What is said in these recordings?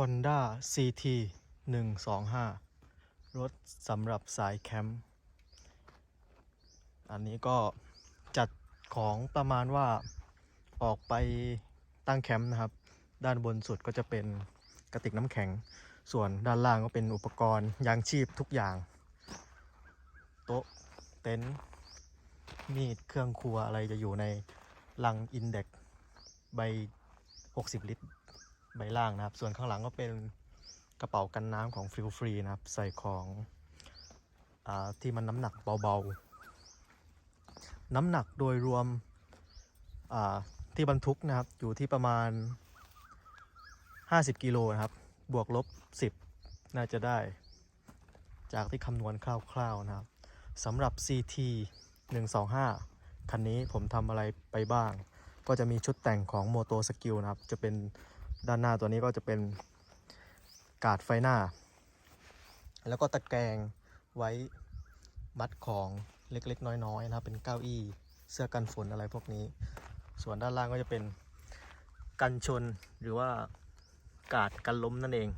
Honda CT 125 รถสำหรับสายแคมป์อันนี้ก็จัดของประมาณว่าออกไปตั้งแคมป์นะครับ ด้านบนสุดก็จะเป็นกระติกน้ำแข็ง ส่วนด้านล่างก็เป็นอุปกรณ์ยางชีพทุกอย่าง โต๊ะ เต็นท์มีดเครื่องครัวอะไรจะอยู่ในลังอินเด็กใบ 60 ลิตร ใบล่างนะครับ ส่วนข้างหลังก็เป็นกระเป๋ากันน้ำของฟิลฟรีนะครับ ใส่ของอที่มันน้ำหนักเบาๆ น้ำหนักโดยรวมที่บรรทุกนะครับ อยู่ที่ประมาณ 50 กิโลนะครับ บวกลบ 10 น่าจะได้ จากที่คำนวณคร่าวๆนะครับสำหรับ CT 125 คันนี้ผมทำอะไรไปบ้าง ก็จะมีชุดแต่งของ Moto Skill นะครับ จะเป็น ด้านหน้าตัวนี้ก็จะเป็นกาดไฟหน้า แล้วก็ตะแกรงไว้มัดของเล็กๆ น้อยๆนะครับ เป็นเก้าอี้เสื้อกันฝนอะไรพวกนี้ ส่วนด้านล่างก็จะเป็นกันชนหรือว่ากาดกันล้มนั่นเอง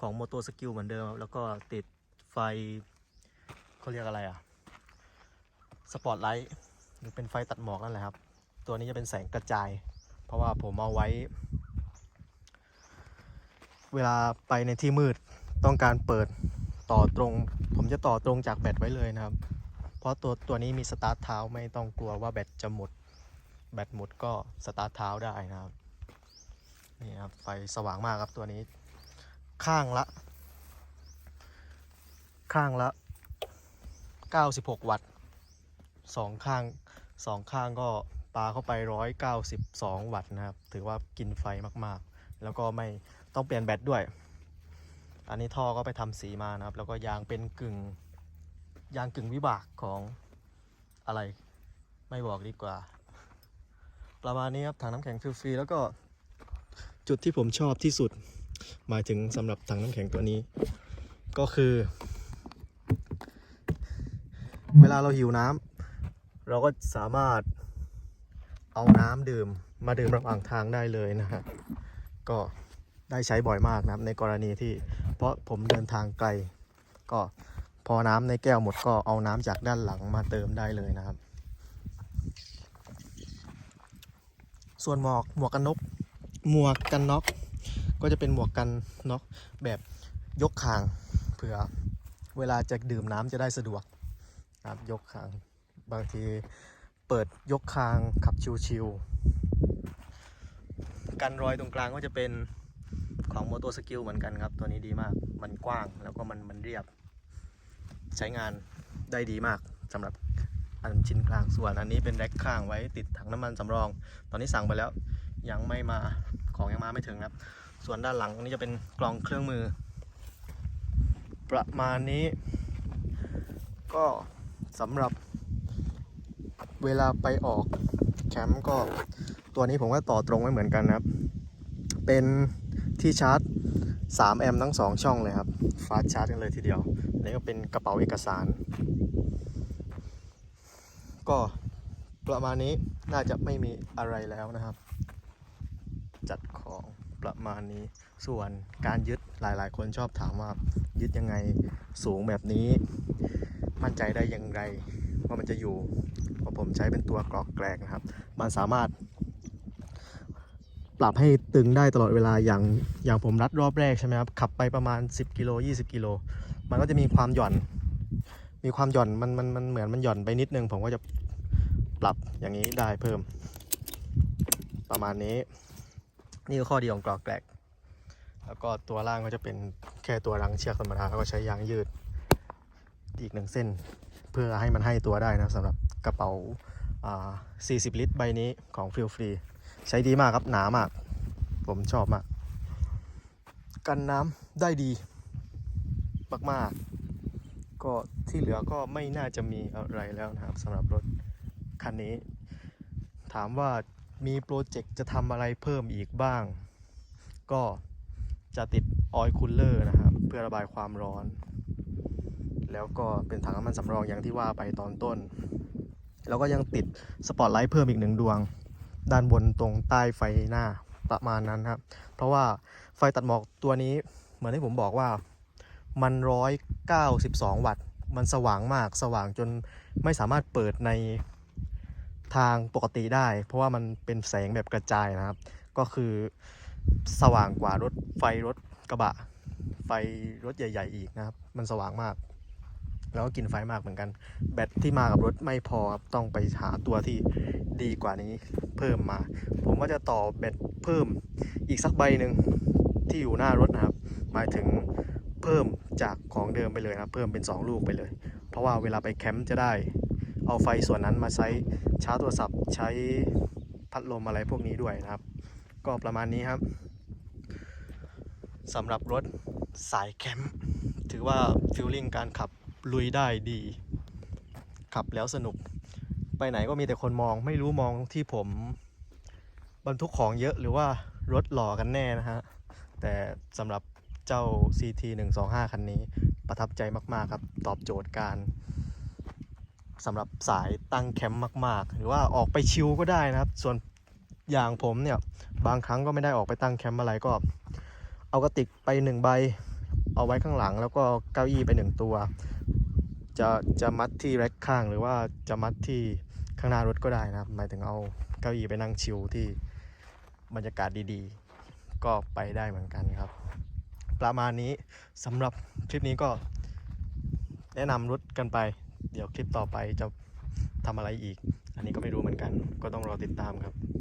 ของ Moto Skill เหมือนเดิมแล้วก็ติดไฟเขาเรียกอะไรอะสปอตไลท์หรือเป็นไฟตัดหมอกนั่นแหละครับ ตัวนี้จะเป็นแสงกระจาย เพราะว่าผมเอาไว้ เวลาไปในที่มืดต้องการเปิดต่อตรง ผมจะต่อตรงจากแบตไว้เลยนะครับ เพราะตัวตัวนี้มีสตาร์ทเท้าไม่ต้องกลัวว่าแบตจะหมด แบตหมดก็สตาร์ทเท้าได้นะครับนี่ครับไฟสว่างมากครับตัวนี้ ข้างละ ข้างละ 96 วัตต์สองข้างสองข้างก็ปาเข้าไป 192 วัตต์นะครับ ถือว่ากินไฟมากๆ แล้วก็ไม่ ต้องเปลี่ยนแบตด้วย อันนี้ท่อก็ไปทำสีมานะครับ แล้วก็ยางเป็นกึ่งยางกึ่งวิบากของอะไร ไม่บอกดีกว่า ประมาณนี้ครับถังน้ำแข็งฟรีๆแล้วก็จุดที่ผมชอบที่สุด หมายถึงสำหรับถังน้ำแข็งตัวนี้ ก็คือ เวลาเราหิวน้ำเราก็สามารถเอาน้ำดื่มมาดื่มระหว่างทางได้เลยนะฮะก็ ได้ใช้บ่อยมากนะครับ ในกรณีที่เพราะผมเดินทางไกล ก็พอน้ำในแก้วหมดก็เอาน้ำจากด้านหลังมาเติมได้เลยนะครับ ส่วนหมวกหมวกกันนกหมวกกันน็อกก็จะเป็นหมวกกันน็อกแบบยกคางเผื่อเวลาจะดื่มน้ำจะได้สะดวกนะครับยกคางบางทีเปิดยกคางขับชิวๆกันรอยตรงกลางก็จะเป็น ของโมโตสกิลเหมือนกันครับ ตัวนี้ดีมากมันกว้างแล้วก็มันมันเรียบ ใช้งานได้ดีมากสำหรับอันชิ้นกลางส่วนอันนี้เป็นแร็คข้างไว้ติดถังน้ำมันสำรอง ตอนนี้สั่งไปแล้วยังไม่มาของยังมาไม่ถึงครับ ส่วนด้านหลังนี้จะเป็นกล่องเครื่องมือ ประมาณนี้ ก็สำหรับเวลาไปออกแคมป์ก็ตัวนี้ผมก็ต่อตรงไว้เหมือนกันนะครับ เป็น ที่ชาร์จ 3 แอมป์ทั้ง 2 ช่องเลยครับฟาสชาร์จกันเลยทีเดียวอันนี้ก็เป็นกระเป๋าเอกสาร ก็ประมาณนี้น่าจะไม่มีอะไรแล้วนะครับ จัดของประมาณนี้ ส่วนการยึดหลายๆ คนชอบถามว่ายึดยังไงสูงแบบนี้ มั่นใจได้อย่างไรว่ามันจะอยู่เพราะผมใช้เป็นตัวกรอกแกรกนะครับ มันสามารถ ปรับให้ตึงได้ตลอดเวลาอย่างอย่างผมรัดรอบแรกใช่ไหมครับขับไปประมาณ 10กิโล20กิโลมันก็จะมีความหย่อน มีความหย่อนมันมันมันเหมือนมันหย่อนไปนิดนึง ผมก็จะปรับอย่างนี้ได้เพิ่ม ประมาณนี้ นี่คือข้อดีของกรอกแกรกแล้วก็ตัวล่างก็จะเป็นแค่ตัวรังเชือกธรรมดาแล้วก็ใช้ยางยืดอีกหนึ่งเส้น เพื่อให้มันให้ตัวได้นะสำหรับกระเป๋า 40 ลิตรใบนี้ของฟิลฟรี ใช้ดีมากครับ หนามาก ผมชอบมาก กันน้ำได้ดี มากๆ ก็ที่เหลือก็ไม่น่าจะมีอะไรแล้วนะครับสำหรับรถคันนี้ ถามว่ามีโปรเจกต์จะทำอะไรเพิ่มอีกบ้าง ก็จะติดออยล์คูลเลอร์นะครับ เพื่อระบายความร้อน แล้วก็เป็นถังน้ำมันสำรองอย่างที่ว่าไปตอนต้น แล้วก็ยังติดสปอตไลท์เพิ่มอีกหนึ่งดวง ด้านบนตรงใต้ไฟหน้าประมาณนั้นครับ เพราะว่าไฟตัดหมอกตัวนี้ เหมือนที่ผมบอกว่ามันร้อยเก้าสิบสองวัตต์ มันสว่างมากสว่างจนไม่สามารถเปิดในทางปกติได้ เพราะว่ามันเป็นแสงแบบกระจายนะครับ ก็คือสว่างกว่ารถไฟรถกระบะ ไฟรถใหญ่ ๆ อีกนะครับ มันสว่างมาก แล้วก็กินไฟมากเหมือนกัน แบตที่มากับรถไม่พอครับต้องไปหาตัวที่ดีกว่านี้เพิ่มมา ผมก็จะต่อแบตเพิ่มอีกสักใบหนึ่งที่อยู่หน้ารถนะครับ หมายถึงเพิ่มจากของเดิมไปเลยนะเพิ่มเป็น 2 ลูกไปเลย เพราะว่าเวลาไปแคมป์จะได้ เอาไฟส่วนนั้นมาใช้ชาร์จโทรศัพท์ใช้พัดลมอะไรพวกนี้ด้วยนะครับ ก็ประมาณนี้ครับสำหรับรถสายแคมป์ถือว่าฟิลลิ่งการขับ ลุยได้ดี ขับแล้วสนุก ไปไหนก็มีแต่คนมองไม่รู้มองที่ผมบรรทุกของเยอะหรือว่ารถหล่อกันแน่นะฮะ แต่สำหรับเจ้า CT 125คันนี้ประทับใจมากๆครับ ตอบโจทย์การสำหรับสายตั้งแคมป์มาก ๆ หรือว่าออกไปชิลก็ได้นะครับ ส่วนอย่างผมเนี่ย บางครั้งก็ไม่ได้ออกไปตั้งแคมป์อะไรก็ เอากระติกไปหนึ่งใบ เอาไว้ข้างหลังแล้วก็เก้าอี้ไปหนึ่งตัว จะจะมัดที่แร็คข้างหรือว่าจะมัดที่ข้างหน้ารถก็ได้นะครับ หมายถึงเอาเก้าอี้ไปนั่งชิลที่บรรยากาศดีๆ ก็ไปได้เหมือนกันครับ ประมาณนี้สำหรับคลิปนี้ก็แนะนำรถกันไป เดี๋ยวคลิปต่อไปจะทำอะไรอีก อันนี้ก็ไม่รู้เหมือนกัน ก็ต้องรอติดตามครับ